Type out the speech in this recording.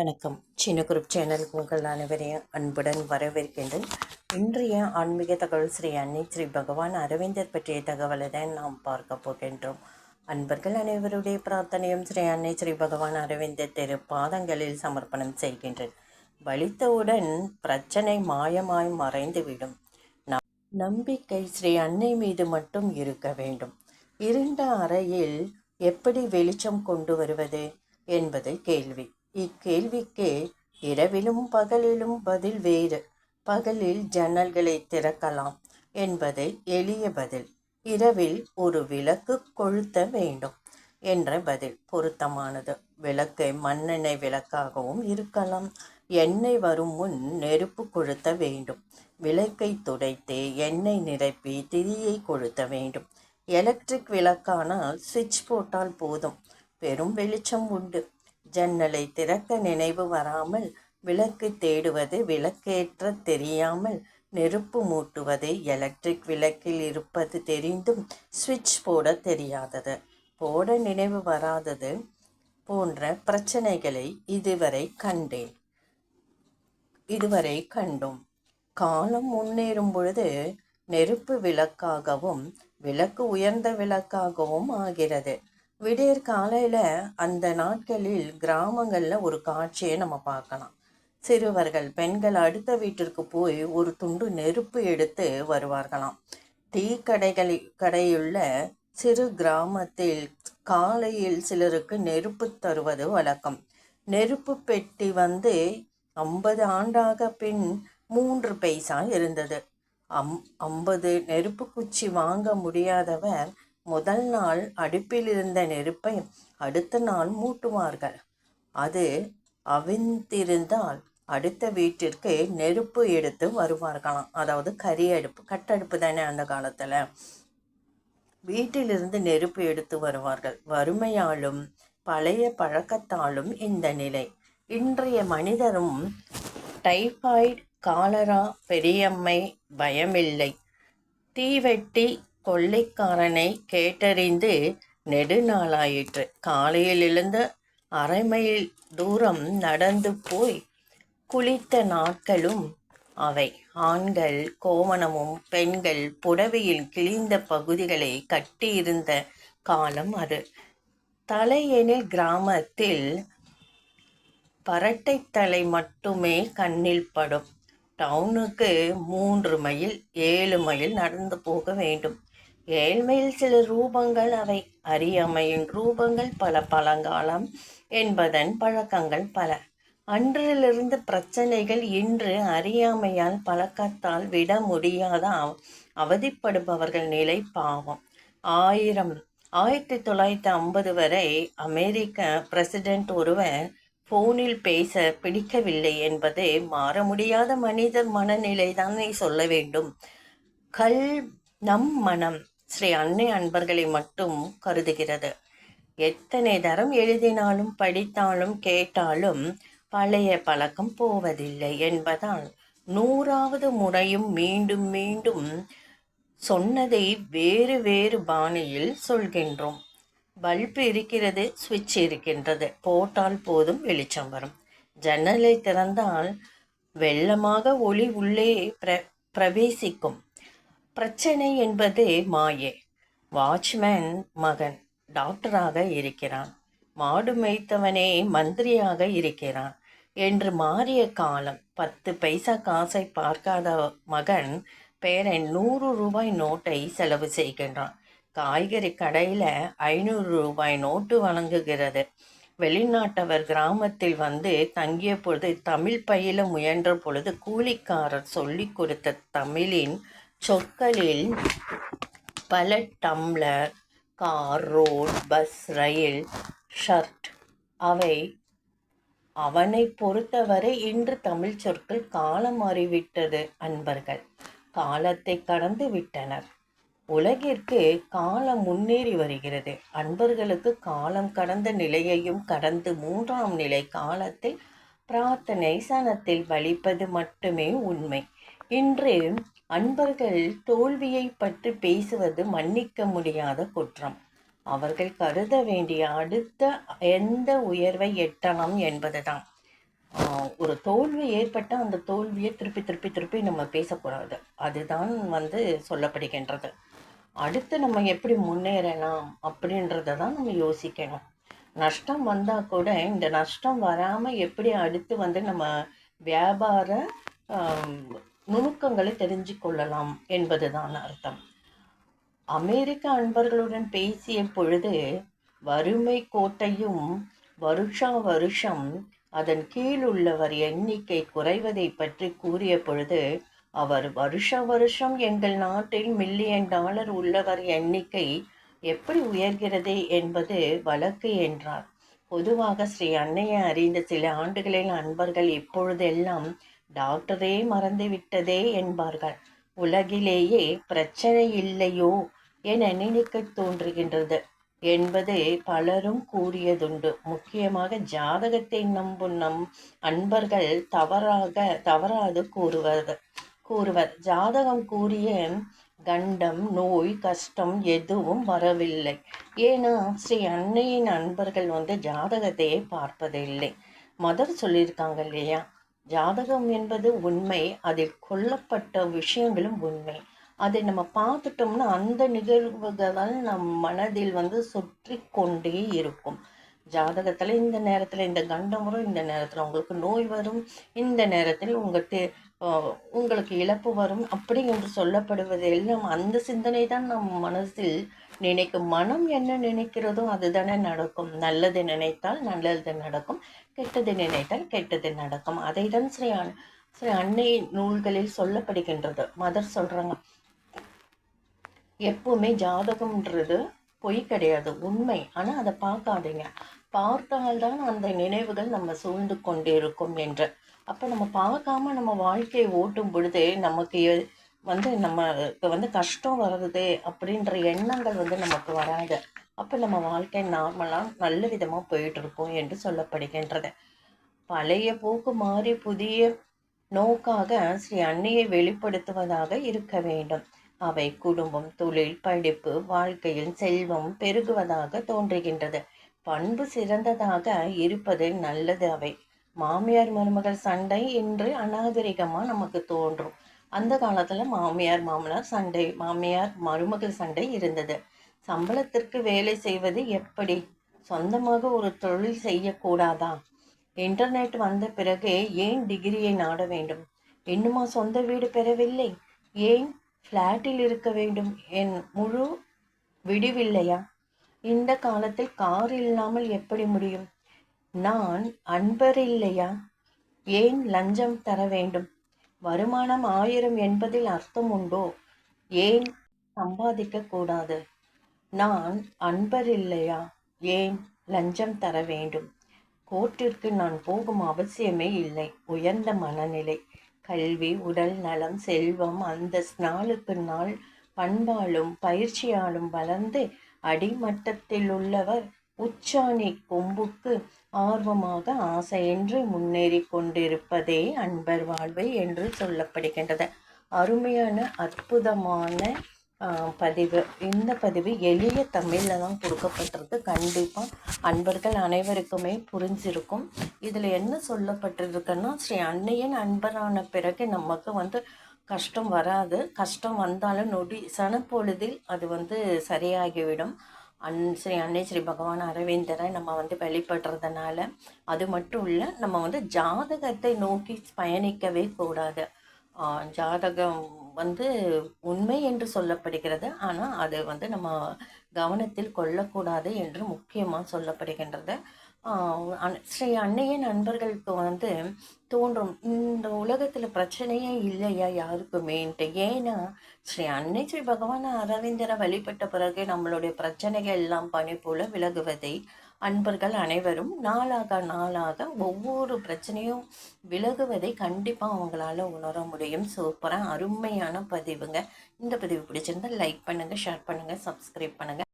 வணக்கம். சின்ன குரூப் சேனலுக்கு உங்கள் அனைவரையும் அன்புடன் வரவேற்கின்றேன். இன்றைய ஆன்மீக தகவல் ஸ்ரீ அன்னை ஸ்ரீ பகவான் அரவிந்தர் பற்றிய தகவலை தான் நாம் பார்க்க போகின்றோம். அன்பர்கள் அனைவருடைய பிரார்த்தனையும் ஸ்ரீ அன்னை ஸ்ரீ பகவான் அரவிந்தர் திரு பாதங்களில் சமர்ப்பணம் செய்கின்றேன். வலித்தவுடன் பிரச்சனை மாயமாய் மறைந்துவிடும். நம்- நம்பிக்கை ஸ்ரீ அன்னை மீது மட்டும் இருக்க வேண்டும். இருண்ட அறையில் எப்படி வெளிச்சம் கொண்டு வருவது என்பது கேள்வி. இக்கேள்விக்கு இரவிலும் பகலிலும் பதில் வேறு. பகலில் ஜன்னல்களை திறக்கலாம் என்பது எளிய பதில். இரவில் ஒரு விளக்கு கொளுத்த வேண்டும் என்ற பதில். பொருத்தமானது. விளக்கு மண்ணெண்ணெய் விளக்காகவும் இருக்கலாம். எண்ணெய் வரும் முன் நெருப்பு கொளுத்த வேண்டும். விளக்கை துடைத்து எண்ணெய் நிரப்பி திரியை கொளுத்த வேண்டும். எலக்ட்ரிக் விளக்கானால் சுவிட்ச் போட்டால் போதும். பெரும் வெளிச்சம் உண்டு. ஜன்னலை திறக்க நினைவு வராமல் விளக்கு தேடுவது விளக்கேற்ற தெரியாமல் நெருப்பு மூட்டுவது எலக்ட்ரிக் விளக்கில் இருப்பது தெரிந்தும் சுவிட்ச் போட தெரியாதது. போட நினைவு வராதது போன்ற பிரச்சனைகளை இதுவரை கண்டேன். இதுவரை கண்டோம். காலம் முன்னேறும் பொழுது நெருப்பு விளக்காகவும் விளக்கு உயர்ந்த விளக்காகவும் ஆகிறது. விடியற் காலையில் அந்த நாட்களில் கிராமங்களில் ஒரு காட்சியை நம்ம பார்க்கலாம். சிறுவர்கள் பெண்கள் அடுத்த வீட்டிற்கு போய் ஒரு துண்டு நெருப்பு எடுத்து வருவார்களாம். டீ கடையுள்ள சிறு கிராமத்தில் காலையில் சிலருக்கு நெருப்பு தருவது வழக்கம். நெருப்பு பெட்டி வந்து ஐம்பது ஆண்டாக பின் மூன்று பைசா இருந்தது. அம் ஐம்பது நெருப்பு குச்சி வாங்க முடியாதவர் முதல் நாள் அடுப்பில் இருந்த நெருப்பை அடுத்த நாள் மூட்டுவார்கள். அது அவிழ்ந்திருந்தால் அடுத்த வீட்டிற்கு நெருப்பு எடுத்து வருவார்களாம். அதாவது கறி அடுப்பு கட்டடுப்பு தானே அந்த காலத்தில். வீட்டிலிருந்து நெருப்பு எடுத்து வருவார்கள். வறுமையாலும் பழைய பழக்கத்தாலும் இந்த நிலை. இன்றைய மனிதரும் டைஃபாய்டு காலரா பெரியம்மை பயமில்லை. தீவெட்டி கொள்ளைக்காரனை கேட்டறிந்து நெடுநாளாயிற்று. காலையில் எழுந்த அரை மைல் தூரம் நடந்து போய் குளித்த நாட்களும் அவை. ஆண்கள் கோவணமும் பெண்கள் புடவையில் கிழிந்த பகுதிகளை கட்டியிருந்த காலம் அது. தலையெனில் கிராமத்தில் பரட்டைத்தலை மட்டுமே கண்ணில் படும். டவுனுக்கு மூன்று மைல் ஏழு மைல் நடந்து போக வேண்டும். ஏழ்மையில் சில ரூபங்கள் அவை அறியாமையின் ரூபங்கள் பல பழங்காலம் என்பதன் பழக்கங்கள் பல. அன்றிலிருந்து பிரச்சனைகள் இன்று அறியாமையால் பழக்கத்தால் விட முடியாத அவதிப்படுபவர்கள் நிலை பாவம். ஆயிரம் ஆயிரத்தி தொள்ளாயிரத்தி ஐம்பது வரை அமெரிக்க பிரசிடென்ட் ஒருவர் ஃபோனில் பேச பிடிக்கவில்லை என்பது மாற முடியாத மனிதர் மனநிலை தானே சொல்ல வேண்டும். கல் நம் மனம் ஸ்ரீ அன்னை அன்பர்களை மட்டும் கருதுகிறது. எத்தனை தரம் எழுதினாலும் படித்தாலும் கேட்டாலும் பழைய பழக்கம் போவதில்லை என்பதால் நூறாவது முறையும் மீண்டும் மீண்டும் சொன்னதை வேறு வேறு பாணியில் சொல்கின்றோம். பல்பு இருக்கிறது சுவிட்ச் இருக்கின்றது. போட்டால் போதும் வெளிச்சம் வரும். ஜன்னலை திறந்தால் வெள்ளமாக ஒளி உள்ளே பிர பிரவேசிக்கும். பிரச்சனை என்பது மாயே. வாட்ச்மேன் மகன் டாக்டராக இருக்கிறான். மாடு மேய்த்தவனே மந்திரியாக இருக்கிறான். என்று மாறிய காலம் பத்து பைசா காசை பார்க்காத மகன் பேரன் நூறு ரூபாய் நோட்டை செலவு செய்கின்றான். காய்கறி கடையில் ஐநூறு ரூபாய் நோட்டு வழங்குகிறது. வெளிநாட்டவர் கிராமத்தில் வந்து தங்கிய பொழுது தமிழ் பயில முயன்ற பொழுது கூலிக்காரர் சொல்லிக் கொடுத்த தமிழின் சொற்களில் பல tumbler car road bus rail shirt அவை அவனை பொறுத்தவரை இன்று தமிழ் சொற்கள் காலம் மாறிவிட்டது அன்பர்கள். காலத்தை கடந்து விட்டனர். உலகிற்கு காலம் முன்னேறி வருகிறது. அன்பர்களுக்கு காலம் கடந்த நிலையையும் கடந்து மூன்றாம் நிலை காலத்தில் பிரார்த்தனை சனத்தில் வலிப்பது மட்டுமே உண்மை. இன்று அன்பர்கள் தோல்வியை பற்றி பேசுவது மன்னிக்க முடியாத குற்றம். அவர்கள் கருத வேண்டிய அடுத்த எந்த உயர்வை எட்டலாம் என்பதுதான். ஒரு தோல்வி ஏற்பட்டால் அந்த தோல்வியை திருப்பி திருப்பி திருப்பி நம்ம பேசக்கூடாது. அதுதான் வந்து சொல்லப்படுகின்றது. அடுத்து நம்ம எப்படி முன்னேறலாம் அப்படின்றத தான் நம்ம யோசிக்கணும். நஷ்டம் வந்தால் கூட இந்த நஷ்டம் வராமல் எப்படி அடுத்து வந்து நம்ம வியாபார நுணுக்கங்களை தெரிஞ்சு கொள்ளலாம் என்பதுதான் அர்த்தம். அமெரிக்க அன்பர்களுடன் பேசிய பொழுது வறுமை கோட்டையும் வருஷா வருஷம் அதன் கீழ் உள்ளவர் எண்ணிக்கை குறைவதை பற்றி கூறிய பொழுது அவர் வருஷ வருஷம் எங்கள் நாட்டில் மில்லியன் டாலர் உள்ளவர் எண்ணிக்கை எப்படி உயர்கிறது என்பது வழக்கு என்றார். பொதுவாக ஸ்ரீ அன்னையை அறிந்த சில ஆண்டுகளில் அன்பர்கள் இப்பொழுதெல்லாம் டாக்டரே மறந்து விட்டதே என்பார்கள். உலகிலேயே பிரச்சனை இல்லையோ என நினைக்கத் தோன்றுகின்றது. என்பது பலரும் கூறியதுண்டு. முக்கியமாக ஜாதகத்தை நம்பும் நம் அன்பர்கள் தவறாக தவறாது கூறுவது கூறுவர். ஜாதகம் கூறிய கண்டம் நோய் கஷ்டம் எதுவும் வரவில்லை. ஏன்னா ஸ்ரீ அன்னையின் அன்பர்கள் வந்து ஜாதகத்தையே பார்ப்பதில்லை. மதர் சொல்லியிருக்காங்க இல்லையா? ஜாதகம் என்பது உண்மை அதில் கொல்லப்பட்ட விஷயங்களும் உண்மை. அதை நம்ம பார்த்துட்டோம்னா அந்த நிகழ்வுகள் நம் மனதில் வந்து சுற்றி கொண்டே இருக்கும். ஜாதகத்தில் இந்த நேரத்தில் இந்த கண்டம் வரும் இந்த நேரத்தில் உங்களுக்கு நோய் வரும். இந்த நேரத்தில் உங்கள் தே உங்களுக்கு இழப்பு வரும் அப்படி என்று சொல்லப்படுவது எல்லாம் அந்த சிந்தனை தான் நம் மனசில் நினைக்கும். மனம் என்ன நினைக்கிறதோ அதுதானே நடக்கும். நல்லது நினைத்தால் நல்லது நடக்கும். கெட்டது நினைத்தால் கெட்டது நடக்கும். அதை தான் ஸ்ரீ அன்- ஸ்ரீ அன்னை நூல்களில் சொல்லப்படுகின்றது. மதர் சொல்றாங்க எப்பவுமே ஜாதகம்ன்றது பொய் கிடையாது உண்மை. ஆனால் அதை பார்க்காதீங்க. பார்த்தால்தான் அந்த நினைவுகள் நம்ம சூழ்ந்து கொண்டு இருக்கும் என்று. அப்போ நம்ம பார்க்காம நம்ம வாழ்க்கையை ஓட்டும் பொழுது நமக்கு வந்து நமக்கு வந்து கஷ்டம் வருது அப்படின்ற எண்ணங்கள் வந்து நமக்கு வராது. அப்போ நம்ம வாழ்க்கை நார்மலாக நல்ல விதமாக போயிட்டுருக்கோம் என்று சொல்லப்படுகின்றது. பழைய போக்கு மாறி புதிய நோக்காக ஸ்ரீ அன்னையை வெளிப்படுத்துவதாக இருக்க வேண்டும். அவை குடும்பம் தொழில் படிப்பு வாழ்க்கையில் செல்வம் பெருகுவதாக தோன்றுகின்றது. பண்பு சிறந்ததாக இருப்பது நல்லது அவை. மாமியார் மருமகள் சண்டை என்று அநாகரிகமாக நமக்கு தோன்றும். அந்த காலத்தில் மாமியார் மாமனார் சண்டை மாமியார் மருமகள் சண்டை இருந்தது. சம்பளத்திற்கு வேலை செய்வது எப்படி? சொந்தமாக ஒரு தொழில் செய்யக்கூடாதா? இன்டர்நெட் வந்த பிறகு ஏன் டிகிரியை நாட வேண்டும்? இன்னுமா சொந்த வீடு பெறவில்லை? ஏன் ஃப்ளாட்டில் இருக்க வேண்டும். என் முழு விடிவில்லையா? இந்த காலத்தில் கார் இல்லாமல் எப்படி முடியும்? நான் அன்பர் இல்லையா ஏன் லஞ்சம் தர வேண்டும்? வருமானம் ஆயிரம் என்பதில் அர்த்தம் உண்டோ? ஏன் சம்பாதிக்க கூடாது? நான் அன்பர் இல்லையா ஏன் லஞ்சம் தர வேண்டும்? கோர்ட்டிற்கு நான் போகும் அவசியமே இல்லை. உயர்ந்த மனநிலை. கல்வி உடல் நலம் செல்வம் அந்த நாளுக்கு நாள் பண்பாலும் பயிற்சியாலும் வளர்ந்து அடிமட்டத்தில் உள்ளவர் உச்சாணி கொம்புக்கு ஆர்வமாக ஆசையின்றி முன்னேறி கொண்டிருப்பதே அன்பர் வாழ்வை என்று சொல்லப்படுகின்றது. அருமையான அற்புதமான பதிவு. இந்த பதிவு எளிய தமிழில் தான் கொடுக்கப்பட்டிருக்கு. கண்டிப்பாக அன்பர்கள் அனைவருக்குமே புரிஞ்சிருக்கும். இதில் என்ன சொல்லப்பட்டிருக்குன்னா ஸ்ரீ அன்னையின் அன்பரான பிறகு நமக்கு வந்து கஷ்டம் வராது. கஷ்டம் வந்தாலும் நொடி சனப்பொழுதில் அது வந்து சரியாகிவிடும். அன் ஸ்ரீ அன்னை ஸ்ரீ பகவான் அரவிந்தரை நம்ம வந்து வெளிப்படுறதுனால அது மட்டும் இல்லை நம்ம வந்து ஜாதகத்தை நோக்கி பயணிக்கவே கூடாது. ஜாதகம் வந்து உண்மை என்று சொல்லப்படுகிறது. ஆனால் அது வந்து நம்ம கவனத்தில் கொள்ளக்கூடாது என்று முக்கியமாக சொல்லப்படுகின்றது. ஸ்ரீ அன்னையின் நண்பர்களுக்கு வந்து தோன்றும் இந்த உலகத்தில் பிரச்சனையே இல்லையா யாருக்குமேன்ட்டு ஏன்னா ஸ்ரீ அன்னை ஸ்ரீ பகவான் அரவிந்தரை வழிபட்ட பிறகு நம்மளுடைய பிரச்சனைகள் எல்லாம் பணி போல விலகுவதை அன்பர்கள் அனைவரும் நாளாக நாளாக ஒவ்வொரு பிரச்சனையும் விலகுவதை கண்டிப்பாக அவங்களால உணர முடியும். சூப்பராக அருமையான பதிவுங்க. இந்த பதிவு பிடிச்சிருந்தா லைக் பண்ணுங்கள் ஷேர் பண்ணுங்கள் சப்ஸ்கிரைப் பண்ணுங்கள்